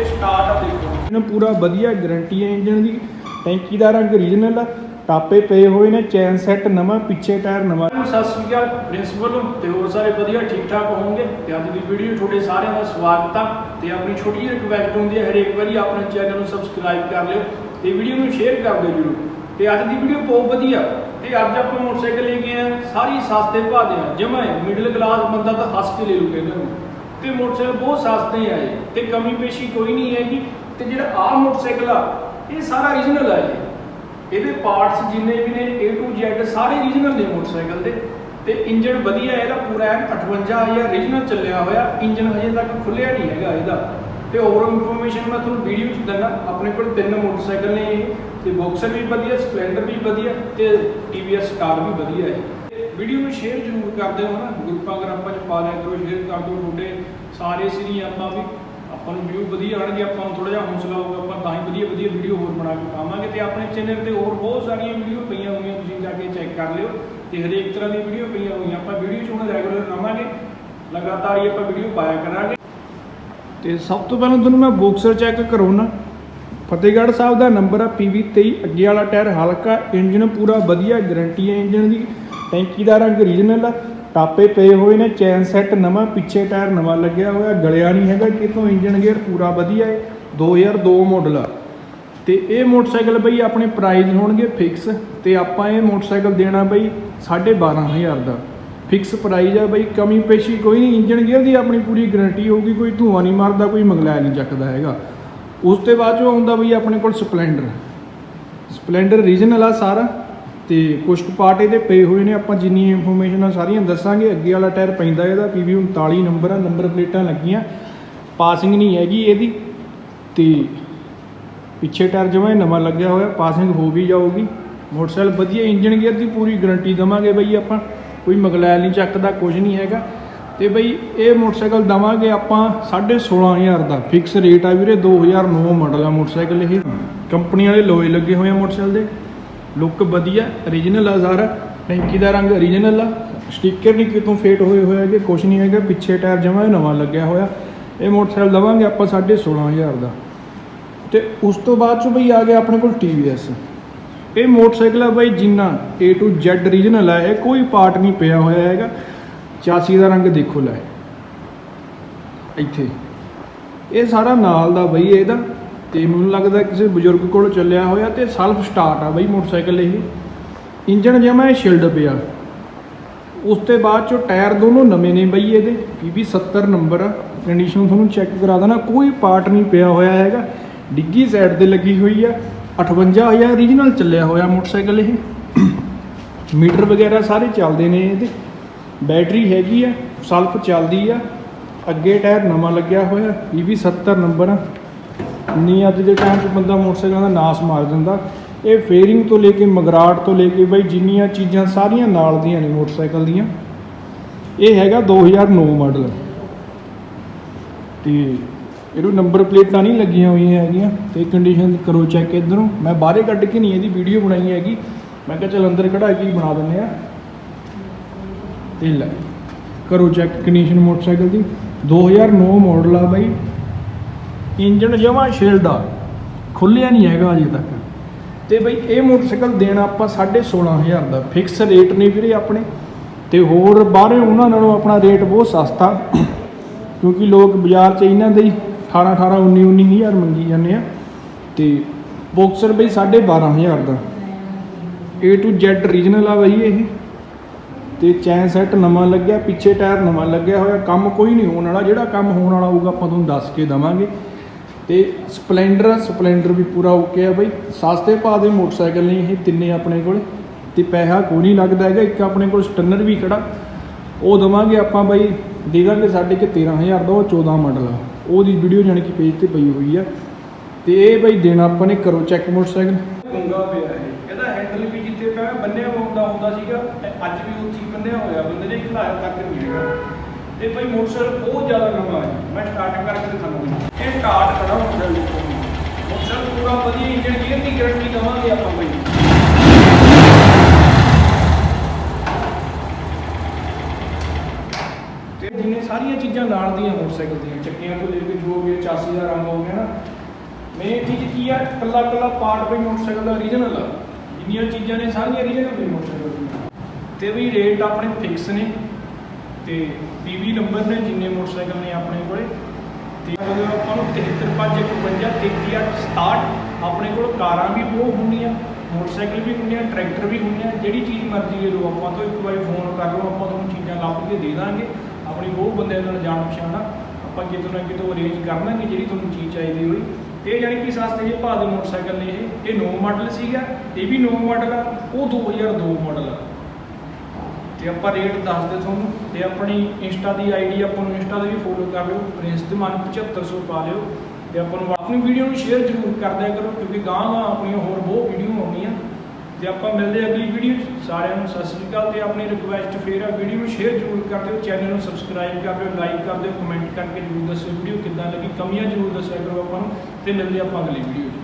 ਤੇ ਸਟਾਰਟ ਆ ਦੇਖੋ। ਇਹਨੂੰ ਪੂਰਾ ਵਧੀਆ ਗਾਰੰਟੀ ਹੈ ਇੰਜਨ ਦੀ। ਟੈਂਕੀ ਦਾ ਰੰਗ ਰੀਜਨਲ ਆ ਟਾਪੇ ਪਏ ਹੋਏ ਨੇ ਚੈਨ ਸੈੱਟ ਨਵਾਂ ਪਿੱਛੇ ਟਾਇਰ ਨਵਾਂ। ਸਤਿ ਸ਼੍ਰੀ ਅਕਾਲ ਪ੍ਰਿੰਸੀਪਲ ਤੇ ਹੋਰ ਸਾਰੇ ਵਧੀਆ ਠੀਕ ਠਾਕ ਹੋਣਗੇ ਤੇ ਅੱਜ ਦੀ ਵੀਡੀਓ ਤੁਹਾਡੇ ਸਾਰਿਆਂ ਦਾ ਸਵਾਗਤ ਆ। ਤੇ ਆਪਣੀ ਛੋਟੀ ਜਿਹੀ ਰਿਕਵੈਸਟ ਹੁੰਦੀ ਹੈ ਹਰੇਕ ਵਾਰੀ ਆਪਣੇ ਚੈਨਲ ਨੂੰ ਸਬਸਕ੍ਰਾਈਬ ਕਰ ਲਿਓ ਤੇ ਵੀਡੀਓ ਨੂੰ ਸ਼ੇਅਰ ਕਰ ਦਿਓ ਜਰੂਰ। ਤੇ ਅੱਜ ਦੀ ਵੀਡੀਓ ਬਹੁਤ ਵਧੀਆ। ਤੇ ਅੱਜ ਆਪਾਂ ਮੋਟਰਸਾਈਕਲ ਲੈ ਕੇ ਆਏ ਆ ਸਾਰੀ ਸਸਤੇ ਭਾਅ ਦੇ ਆ ਜਮਾ ਮਿਡਲ ਕਲਾਸ ਬੰਦਾ ਤਾਂ ਹੱਸ ਕੇ ਲੈ ਲੂਗਾ ਇਹਨਾਂ ਨੂੰ। ਤੇ ਮੋਟਰਸਾਈਕਲ ਬਹੁਤ ਸਸਤੇ ਆਏ ਤੇ ਕਮੀ ਪੇਸ਼ੀ ਕੋਈ ਨਹੀਂ ਹੈਗੀ। ਤੇ ਜਿਹੜਾ ਆਹ ਮੋਟਰਸਾਈਕਲ ਆ, ਇਹ ਸਾਰਾ ਰੀਜਨਲ ਆ ਜੀ ਇਹਦੇ ਪਾਰਟਸ ਜਿੰਨੇ ਵੀ ਨੇ, A to Z ਸਾਰੇ ਰੀਜਨਲ ਨੇ ਮੋਟਰਸਾਈਕਲ ਦੇ। ਤੇ ਇੰਜਨ ਵਧੀਆ ਇਹਦਾ, ਪੂਰਾ ਐਨ 58000 ਰੀਜਨਲ ਚੱਲਿਆ ਹੋਇਆ। ਇੰਜਨ ਹਜੇ ਤੱਕ ਖੁੱਲਿਆ ਨਹੀਂ ਹੈਗਾ ਇਹਦਾ। ਤੇ ਹੋਰ ਇਨਫੋਰਮੇਸ਼ਨ ਮੈਂ ਤੁਹਾਨੂੰ ਵੀਡੀਓ 'ਚ ਦਿੰਦਾ, ਆਪਣੇ ਕੋਲ ਤਿੰਨ ਮੋਟਰਸਾਈਕਲ ਨੇ ਇਹ। ਤੇ ਬਾਕਸਰ ਵੀ ਵਧੀਆ ਸਪਲੈਂਡਰ ਵੀ ਵਧੀਆ, ਤੇ TVS ਸਟਾਰ ਵੀ ਵਧੀਆ ਹੈ ਵੀਡੀਓ ਨੂੰ ਸ਼ੇਅਰ ਜ਼ਰੂਰ ਕਰ ਦਿਓ ਹਨਾ, ਗਰੁੱਪਾਂ ਗਰੁੱਪਾਂ 'ਚ ਪਾ ਦਿਆ ਕਰੋ, ਸ਼ੇਅਰ ਕਰ ਦਿਓ ਤੁਹਾਡੇ ਸਾਰੇ ਸਰੀ ਆਪਾਂ ਵੀ, ਆਪਾਂ ਨੂੰ ਵਿਊ ਵਧੀਆ ਆਣਗੇ ਆਪਾਂ ਨੂੰ ਥੋੜਾ ਜਿਹਾ ਹੌਸਲਾ ਹੋਊਗਾ, ਆਪਾਂ ਤਾਂ ਹੀ ਵਧੀਆ ਵਧੀਆ ਵੀਡੀਓ ਹੋਰ ਬਣਾ ਕੇ ਪਾਵਾਂਗੇ ਤੇ ਆਪਣੇ ਚੈਨਲ ਤੇ ਹੋਰ ਬਹੁਤ ਸਾਰੀਆਂ ਵੀਡੀਓ ਪਈਆਂ ਹੋਈਆਂ, ਤੁਸੀਂ ਜਾ ਕੇ ਚੈੱਕ ਕਰ ਲਿਓ ਤੇ ਹਰੇਕ ਤਰ੍ਹਾਂ ਦੀ ਵੀਡੀਓ ਪਈਆਂ ਹੋਈਆਂ, ਆਪਾਂ ਵੀਡੀਓ 'ਚ ਹੁਣ ਰੈਗੂਲਰ ਰਵਾਂਗੇ ਲਗਾਤਾਰ ਹੀ ਆਪਾਂ ਵੀਡੀਓ ਪਾਇਆ ਕਰਾਂਗੇ। ਤੇ ਸਭ ਤੋਂ ਪਹਿਲਾਂ ਤੁਹਾਨੂੰ ਮੈਂ ਬੋਕਸਰ ਚੈੱਕ ਕਰਾਉਣਾ, ਫਤਿਹਗੜ੍ਹ ਸਾਹਿਬ ਦਾ ਨੰਬਰ ਆ PV23 ਅੱਗੇ ਵਾਲਾ ਟਾਇਰ ਹਲਕਾ ਇੰਜਨ ਪੂਰਾ ਵਧੀਆ ਗਾਰੰਟੀ ਹੈ ਇੰਜਨ ਦੀ। ਟੈਂਕੀ ਦਾ ਰੰਗ ਰੀਜਨਲ ਆ। ਟਾਪੇ ਪਏ ਹੋਏ ਨੇ, ਚੈਨ ਸੈੱਟ ਨਵਾਂ, ਪਿੱਛੇ ਟਾਇਰ ਨਵਾਂ ਲੱਗਿਆ ਹੋਇਆ, ਗਲਿਆ ਨਹੀਂ ਹੈਗਾ ਕਿਤੋਂ ਇੰਜਨ ਗੇਅਰ ਪੂਰਾ ਵਧੀਆ ਹੈ 2002 ਮਾਡਲ ਆ। ਤੇ ਇਹ ਮੋਟਰਸਾਈਕਲ ਬਈ ਆਪਣੇ ਪ੍ਰਾਈਸ ਹੋਣਗੇ ਫਿਕਸ ਤੇ ਆਪਾਂ ਇਹ ਮੋਟਰਸਾਈਕਲ ਦੇਣਾ ਬਈ 12500 ਦਾ। ਫਿਕਸ ਪ੍ਰਾਈਸ ਆ ਬਈ, ਕਮੀ ਪੇਸ਼ੀ ਕੋਈ ਨਹੀਂ ਇੰਜਨ ਗੇਅਰ ਦੀ ਆਪਣੀ ਪੂਰੀ ਗਾਰੰਟੀ ਹੋਊਗੀ, ਕੋਈ ਧੂਆਂ ਨਹੀਂ ਮਾਰਦਾ, ਕੋਈ ਮੰਗਲਾਇਆ ਨਹੀਂ ਚੱਕਦਾ ਹੈਗਾ। ਉਸ ਤੋਂ ਬਾਅਦ ਜੋ ਆਉਂਦਾ ਬਈ ਆਪਣੇ ਕੋਲ ਸਪਲੈਂਡਰ ਸਪਲੈਂਡਰ ਰੀਜਨਲ ਆ ਸਾਰਾ। ਤੇ ਕੁਝ ਕੁ ਪਾਰਟ ਇਹਦੇ ਪਏ ਹੋਏ ਨੇ, ਆਪਾਂ ਜਿੰਨੀ ਇਨਫੋਰਮੇਸ਼ਨ ਆ ਸਾਰੀਆਂ ਦੱਸਾਂਗੇ। ਅੱਗੇ ਵਾਲਾ ਟਾਇਰ ਪੈਂਦਾ ਇਹਦਾ, PV 39 ਨੰਬਰ ਆ, ਨੰਬਰ ਪਲੇਟਾਂ ਲੱਗੀਆਂ। ਪਾਸਿੰਗ ਨਹੀਂ ਹੈਗੀ ਇਹਦੀ। ਤੇ ਪਿੱਛੇ ਟਾਇਰ ਜਿਵੇਂ ਨਵਾਂ ਲੱਗਿਆ ਹੋਇਆ ਪਾਸਿੰਗ ਹੋ ਵੀ ਜਾਊਗੀ। ਮੋਟਰਸਾਈਕਲ ਵਧੀਆ ਇੰਜਨ ਗੇਅਰ ਦੀ ਪੂਰੀ ਗਾਰੰਟੀ ਦਵਾਂਗੇ ਬਈ ਆਪਾਂ। ਕੋਈ ਮਗਲੈਲ ਨਹੀਂ ਚੱਕਦਾ ਕੁਝ ਨਹੀਂ ਹੈਗਾ। ਤੇ ਬਈ ਇਹ ਮੋਟਰਸਾਈਕਲ ਦਵਾਂਗੇ ਆਪਾਂ 16500 ਦਾ। ਫਿਕਸ ਰੇਟ ਆ ਵੀਰੇ 2009 ਮਾਡਲ ਆ ਮੋਟਰਸਾਈਕਲ ਇਹ। ਕੰਪਨੀ ਵਾਲੇ ਲੋਏ ਲੱਗੇ ਹੋਏ ਆ ਮੋਟਰਸਾਈਕਲ ਦੇ। ਲੁੱਕ ਵਧੀਆ origignal ਆ ਸਾਰਾ ਟੈਂਕੀ ਦਾ ਰੰਗ origignal ਆ। ਸਟicker ਨਹੀਂ ਕਿਤੋਂ ਫੇਟ ਹੋਏ ਹੋਏ ਹੈਗੇ ਕੁਝ ਨਹੀਂ ਹੈਗਾ। ਪਿੱਛੇ ਟਾਇਰ ਜਮਾਂ ਨਵਾਂ ਲੱਗਿਆ ਹੋਇਆ। ਇਹ ਮੋਟਰਸਾਈਕਲ ਦਵਾਂਗੇ ਆਪਾਂ 16500 ਦਾ। ਤੇ ਉਸ ਤੋਂ ਬਾਅਦ ਚ ਬਈ ਆ ਗਿਆ ਆਪਣੇ ਕੋਲ TVS ਇਹ ਮੋਟਰਸਾਈਕਲ ਆ ਬਈ ਜਿੰਨਾ A to Z ਰੀਜਨਲ ਆ, ਇਹ ਕੋਈ ਪਾਰਟ ਨਹੀਂ ਪਿਆ ਹੋਇਆ ਹੈਗਾ। ਚਾਸੀ ਦਾ ਰੰਗ ਦੇਖੋ ਲੈ। ਇੱਥੇ। ਇਹ ਸਾਰਾ ਨਾਲ ਦਾ ਬਈ ਇਹਦਾ। ਤੇ ਮੈਨੂੰ ਲੱਗਦਾ ਕਿਸੇ ਬਜ਼ੁਰਗ ਕੋਲ ਚੱਲਿਆ ਹੋਇਆ ਤੇ ਸੈਲਫ ਸਟਾਰਟ ਆ ਬਈ ਮੋਟਰਸਾਈਕਲ ਇਹ। ਇੰਜਨ ਜਮਾ ਇਹ ਸ਼ਿਲਡ ਪਿਆ। ਉਸ ਤੋਂ ਬਾਅਦ ਚੋਂ ਟਾਇਰ ਦੋਨੋਂ ਨਵੇਂ ਨੇ ਬਈ ਇਹਦੇ। PB 70 ਨੰਬਰ ਆ। ਕੰਡੀਸ਼ਨ ਤੁਹਾਨੂੰ ਚੈੱਕ ਕਰਾ ਦੇਣਾ। ਕੋਈ ਪਾਰਟ ਨਹੀਂ ਪਿਆ ਹੋਇਆ ਹੈਗਾ। ਡਿੱਗੀ ਸਾਈਡ ਤੇ ਲੱਗੀ ਹੋਈ ਆ। 58000 ਓਰੀਜਨਲ ਚੱਲਿਆ ਹੋਇਆ ਮੋਟਰਸਾਈਕਲ ਇਹ। ਮੀਟਰ ਵਗੈਰਾ ਸਾਰੇ ਚੱਲਦੇ ਨੇ ਇਹਦੇ। ਬੈਟਰੀ ਹੈਗੀ ਆ। ਸਲਫ ਚੱਲਦੀ ਆ। ਅੱਗੇ ਟਾਇਰ ਨਵਾਂ ਲੱਗਿਆ ਹੋਇਆ। PB 70 ਨੰਬਰ ਆ। ਨਹੀਂ ਅੱਜ ਦੇ ਟਾਈਮ 'ਚ ਬੰਦਾ ਮੋਟਰਸਾਈਕਲਾਂ ਦਾ ਨਾਸ ਮਾਰ ਦਿੰਦਾ। ਇਹ ਫੇਅਰਿੰਗ ਤੋਂ ਲੈ ਕੇ ਮਗਰਾਟ ਤੋਂ ਲੈ ਕੇ ਬਈ ਜਿੰਨੀਆਂ ਚੀਜ਼ਾਂ ਸਾਰੀਆਂ ਨਾਲ ਦੀਆਂ ਨੇ ਮੋਟਰਸਾਈਕਲ ਦੀਆਂ। ਇਹ ਹੈਗਾ 2009 ਮਾਡਲ ਤੇ ਇਹਨੂੰ ਨੰਬਰ ਪਲੇਟਾਂ ਨਹੀਂ ਲੱਗੀਆਂ ਹੋਈਆਂ ਹੈਗੀਆਂ। ਤੇ ਕੰਡੀਸ਼ਨ ਕਰੋ ਚੈੱਕ ਇਧਰੋਂ। ਮੈਂ ਬਾਹਰੇ ਕੱਢ ਕੇ ਨਹੀਂ ਇਹਦੀ ਵੀਡੀਓ ਬਣਾਈ ਹੈਗੀ। ਮੈਂ ਕਿਹਾ ਚਲ ਅੰਦਰ ਕਢਾ ਕੇ ਹੀ ਬਣਾ ਦਿੰਦੇ ਆ ਤੇ ਲੈ, ਕਰੋ ਚੈੱਕ ਕੰਡੀਸ਼ਨ ਮੋਟਰਸਾਈਕਲ ਦੀ। 2009 ਮਾਡਲ ਆ ਬਾਈ। ਇੰਜਨ ਜਮਾ ਸ਼ੀਲਡ ਆ ਖੁੱਲਿਆ ਨਹੀਂ ਹੈਗਾ ਅਜੇ ਤੱਕ। ਤੇ ਬਈ ਇਹ ਮੋਟਰਸਾਈਕਲ ਦੇਣਾ ਆਪਾਂ 16500 ਦਾ। ਫਿਕਸ ਰੇਟ ਨੇ ਵੀਰੇ ਆਪਣੇ। ਤੇ ਹੋਰ ਬਾਹਰੇ ਉਹਨਾਂ ਨਾਲੋਂ ਆਪਣਾ ਰੇਟ ਬਹੁਤ ਸਸਤਾ। ਕਿਉਂਕਿ ਲੋਕ ਬਾਜ਼ਾਰ 'ਚ ਇਹਨਾਂ ਦੇ ਹੀ 18 18 19 19000 ਮੰਗੀ ਜਾਂਦੇ ਆ। ਤੇ ਬਾਕਸਰ ਬਈ 12500 ਦਾ। A to Z ਰੀਜਨਲ ਆ ਬਈ ਇਹ। ਤੇ ਚੈਨ ਸੈੱਟ ਨਵਾਂ ਲੱਗਿਆ, ਪਿੱਛੇ ਟਾਇਰ ਨਵਾਂ ਲੱਗਿਆ ਹੋਇਆ। ਕੰਮ ਕੋਈ ਨਹੀਂ ਹੋਣ ਵਾਲਾ। ਜਿਹੜਾ ਕੰਮ ਹੋਣ ਵਾਲਾ ਹੋਊਗਾ ਆਪਾਂ ਤੁਹਾਨੂੰ ਦੱਸ ਕੇ ਦਵਾਂਗੇ। ਤੇ ਸਪਲੈਂਡਰ ਸਪਲੈਂਡਰ ਵੀ ਪੂਰਾ ਓਕੇ ਆ ਬਈ। ਸਸਤੇ ਭਾਅ ਦੇ, ਮੋਟਰਸਾਈਕਲ ਨਹੀਂ, ਇਹ ਤਿੰਨੇ ਆਪਣੇ ਕੋਲ। ਤੇ ਪੈਸਾ ਕੋਈ ਨਹੀਂ ਲੱਗਦਾ ਹੈਗਾ, ਇੱਕ ਆਪਣੇ ਕੋਲ ਸਟਨਰ ਵੀ ਖੜਾ। ਉਹ ਦਵਾਂਗੇ ਆਪਾਂ ਬਈ, ਦੇ ਦਾਂਗੇ ਸਾਡੇ ਕਿ 13000 ਦਾ ਉਹ 14 ਮਾਡਲ ਆ। ਉਹਦੀ ਵੀਡੀਓ ਜਾਣੀ ਕਿ ਪੇਜ ਤੇ ਪਈ ਹੋਈ ਆ। ਤੇ ਇਹ ਬਈ ਦੇਣਾ ਆਪਾਂ ਨੇ, ਕਰੋ ਚੈੱਕ ਮੋਟਰਸਾਈਕਲ। ਗੁੰਗਾ ਪਿਆ ਇਹ। ਇਹਦਾ ਹੈਂਡਲ ਵੀ ਜਿੱਥੇ ਪਿਆ, ਬੰਨਿਆ ਹੁੰਦਾ ਹੁੰਦਾ ਸੀਗਾ। ਅੱਜ ਵੀ ਉੱਥੇ ਬੰਨਿਆ ਹੋਇਆ, ਬੰਦੇ ਨੇ ਖਿਲਾਇਆ ਤੱਕ ਨਹੀਂ ਹੈਗਾ। ਤੇ ਭਾਈ ਮੋਟਰਸਾਈਕਲ ਬਹੁਤ ਜ਼ਿਆਦਾ ਨਵਾਂ ਹੈ। ਮੈਂ ਸਟਾਰਟ ਕਰਕੇ ਦਿਖਾਉਂਗਾ ਇਹ ਸਟਾਰਟ ਖੜਾ ਮੋਟਰਸਾਈਕਲ ਦੇਖੋ। ਮੋਟਰਸਾਈਕਲ ਪੂਰਾ ਵਧੀਆ ਇੰਜਨ ਗੀਅਰ ਦੀ ਗਾਰੰਟੀ ਦਵਾਂਗੇ ਆਪਾਂ ਭਾਈ ਤੇ ਜਿੰਨੇ ਸਾਰੀਆਂ ਚੀਜ਼ਾਂ ਨਾਲ ਦੀਆਂ ਮੋਟਰਸਾਈਕਲ ਦੀਆਂ, ਚੱਕੀਆਂ ਤੋਂ ਲੈ ਕੇ ਜੋ ਵੀ ਚਾਸੀ ਦਾ ਰੰਗ ਹੋ ਗਿਆ ਨਾ ਮੇਨ ਚੀਜ਼ ਕੀ ਆ ਕੱਲਾ ਕੱਲਾ ਪਾਰਟ ਵੀ ਮੋਟਰਸਾਈਕਲ ਦਾ ਓਰੀਜਨਲ ਆ। ਜਿੰਨੀਆਂ ਚੀਜ਼ਾਂ ਨੇ ਸਾਰੀਆਂ ਓਰੀਜਨਲ ਨੇ ਮੋਟਰਸਾਈਕਲ ਦੀਆਂ। ਤੇ ਵੀ ਰੇਟ ਆਪਣੇ ਫਿਕਸ ਨੇ। ਤੇ ਪੀਵੀ ਨੰਬਰ ਨੇ ਜਿੰਨੇ ਮੋਟਰਸਾਈਕਲ ਨੇ ਆਪਣੇ ਕੋਲੇ। ਤੇ ਆਪਾਂ ਨੂੰ 73551 33867 ਆਪਣੇ ਕੋਲ ਕਾਰਾਂ ਵੀ ਬਹੁਤ ਹੁੰਦੀਆਂ, ਮੋਟਰਸਾਈਕਲ ਵੀ ਹੁੰਦੇ ਆ ਟਰੈਕਟਰ ਵੀ ਹੁੰਦੇ ਆ ਜਿਹੜੀ ਚੀਜ਼ ਮਰਜ਼ੀ ਲੈ ਲਓ ਆਪਾਂ ਤੋਂ ਇੱਕ ਵਾਰੀ ਫੋਨ ਕਰ ਲਓ, ਆਪਾਂ ਤੁਹਾਨੂੰ ਚੀਜ਼ਾਂ ਲੱਭ ਕੇ ਦੇ ਦਾਂਗੇ। ਆਪਣੀ ਉਹ ਬੰਦਿਆਂ ਨਾਲ ਜਾਣ ਪਛਾਣ ਆ। ਆਪਾਂ ਕਿਤੋਂ ਨਾ ਕਿਤੋਂ ਅਰੇਂਜ ਕਰ ਲਾਂਗੇ ਜਿਹੜੀ ਤੁਹਾਨੂੰ ਚੀਜ਼ ਚਾਹੀਦੀ ਹੋਈ। ਇਹ ਜਾਨੀ ਕਿ ਸਸਤੇ ਜਿਹੇ ਭਾਅ ਦੇ ਮੋਟਰਸਾਈਕਲ ਨੇ ਇਹ। ਇਹ ਨੋ ਮਾਡਲ ਸੀਗਾ, ਇਹ ਵੀ ਨੋ ਮਾਡਲ ਆ, ਉਹ 2002 ਮਾਡਲ ਆ। ਤੇ ਆਪਾਂ ਰੇਟ ਦੱਸਦੇ ਤੁਹਾਨੂੰ ਤੇ ਆਪਣੀ ਇੰਸਟਾ ਦੀ ਆਈਡੀ ਆਪਾਂ ਨੂੰ ਇੰਸਟਾ ਤੇ ਵੀ ਫੋਲੋ ਕਰ ਲਿਓ ਪ੍ਰਿੰਸ ਦੇ ਮਨ 7500 ਪਾ ਲਿਓ ਤੇ ਆਪਾਂ ਨੂੰ ਆਪਣੀ ਵੀਡੀਓ ਨੂੰ ਸ਼ੇਅਰ ਜ਼ਰੂਰ ਕਰ ਦਿਆ ਕਰੋ ਕਿਉਂਕਿ ਗਾਂ ਗਾਂ ਆਪਣੀਆਂ ਹੋਰ ਬਹੁਤ ਵੀਡੀਓ ਆਉਣੀਆਂ ਤੇ ਆਪਾਂ ਮਿਲਦੇ ਹਾਂ ਅਗਲੀ ਵੀਡੀਓ 'ਚ। ਸਾਰਿਆਂ ਨੂੰ ਸਤਿ ਸ੍ਰੀ ਅਕਾਲ ਤੇ ਆਪਣੀ ਰਿਕੁਐਸਟ ਫੇਰ ਆ ਵੀਡੀਓ ਨੂੰ ਸ਼ੇਅਰ ਜ਼ਰੂਰ ਕਰ ਦਿਓ ਚੈਨਲ ਨੂੰ ਸਬਸਕ੍ਰਾਈਬ ਕਰ ਦਿਓ ਲਾਈਕ ਕਰ ਦਿਓ ਕਮੈਂਟ ਕਰਕੇ ਜ਼ਰੂਰ ਦੱਸਿਓ ਵੀਡੀਓ ਕਿੱਦਾਂ ਲੱਗੀ, ਕਮੀਆਂ ਜ਼ਰੂਰ ਦੱਸਿਆ ਕਰੋ ਆਪਾਂ ਨੂੰ ਤੇ ਮਿਲਦੇ ਆਪਾਂ ਅਗਲੀ ਵੀਡੀਓ 'ਚ।